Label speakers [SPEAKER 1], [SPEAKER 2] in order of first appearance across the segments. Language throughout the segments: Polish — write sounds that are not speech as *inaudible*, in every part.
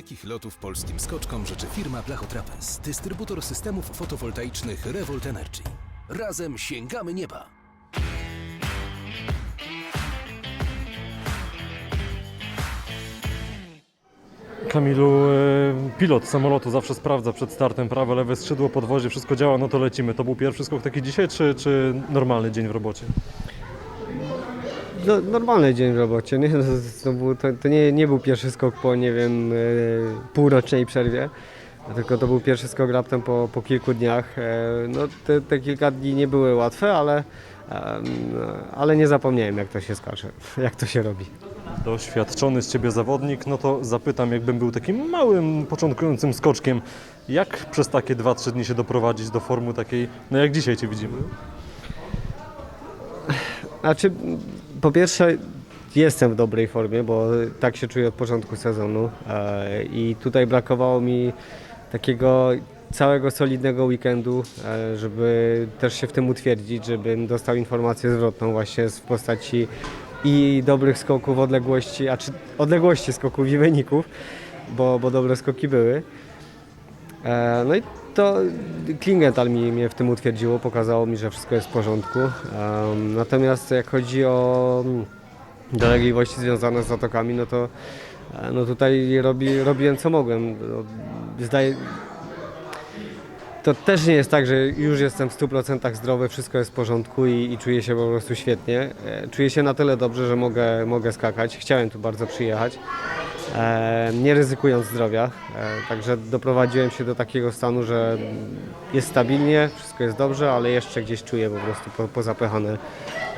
[SPEAKER 1] dalekich lotów polskim skoczkom życzy firma Blachotrapez, dystrybutor systemów fotowoltaicznych Revolt Energy. Razem sięgamy nieba!
[SPEAKER 2] Kamilu, e, pilot samolotu zawsze sprawdza przed startem prawe, lewe skrzydło, podwozie, wszystko działa, no to lecimy. To był pierwszy skok taki dzisiaj, czy, czy normalny dzień w robocie?
[SPEAKER 3] No, normalny dzień w robocie, nie? No, To, był, to, to nie, nie był pierwszy skok po, nie wiem, e, półrocznej przerwie, tylko to był pierwszy skok raptem po, po kilku dniach. E, No, te, te kilka dni nie były łatwe, ale, ale nie zapomniałem, jak to się skacze, *laughs* jak to się robi.
[SPEAKER 2] Doświadczony z Ciebie zawodnik, no to zapytam, jakbym był takim małym, początkującym skoczkiem, jak przez takie 2-3 dni się doprowadzić do formy takiej, no jak dzisiaj Cię widzimy?
[SPEAKER 3] Znaczy, po pierwsze, jestem w dobrej formie, bo tak się czuję od początku sezonu e, i tutaj brakowało mi takiego całego solidnego weekendu, e, żeby też się w tym utwierdzić, żebym dostał informację zwrotną właśnie w postaci i dobrych skoków, odległości, a czy odległości skoków i wyników, bo, bo dobre skoki były. E, No i to Klingenthal mi, mnie w tym utwierdziło, pokazało mi, że wszystko jest w porządku. Natomiast jak chodzi o mm, dolegliwości związane z zatokami, no to e, no tutaj robi, robiłem co mogłem. No, Zdaje, to też nie jest tak, że już jestem w 100% zdrowy, wszystko jest w porządku i, i czuję się po prostu świetnie. E, Czuję się na tyle dobrze, że mogę, mogę skakać. Chciałem tu bardzo przyjechać, nie ryzykując zdrowia. E, Także doprowadziłem się do takiego stanu, że jest stabilnie, wszystko jest dobrze, ale jeszcze gdzieś czuję po prostu po, pozapychane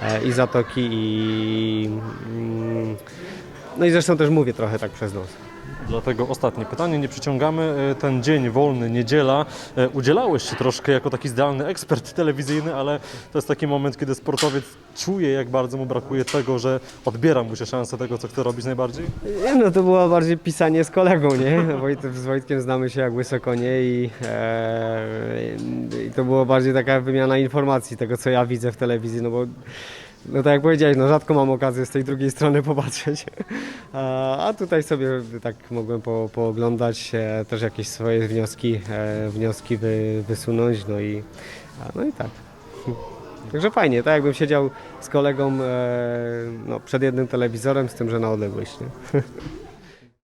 [SPEAKER 3] e, i zatoki i... mm, No i zresztą też mówię trochę tak przez nos.
[SPEAKER 2] Dlatego ostatnie pytanie, nie przyciągamy. E, Ten dzień wolny, niedziela, e, udzielałeś się troszkę jako taki zdalny ekspert telewizyjny, ale to jest taki moment, kiedy sportowiec czuje, jak bardzo mu brakuje tego, że odbiera mu się szansę tego, co chce robić najbardziej.
[SPEAKER 3] Nie, no to było bardziej pisanie z kolegą, nie? *laughs* Z Wojtkiem znamy się jak wysokonie i, e, i to było bardziej taka wymiana informacji tego, co ja widzę w telewizji, no bo no tak jak powiedziałeś, no rzadko mam okazję z tej drugiej strony *laughs* popatrzeć, a, a tutaj sobie tak mogłem po, pooglądać, e, też jakieś swoje wnioski, e, wnioski wy, wysunąć, no i, a, no i tak. *laughs* Także fajnie, tak jakbym siedział z kolegą e, no, przed jednym telewizorem, z tym, że na odległość. Nie? *laughs*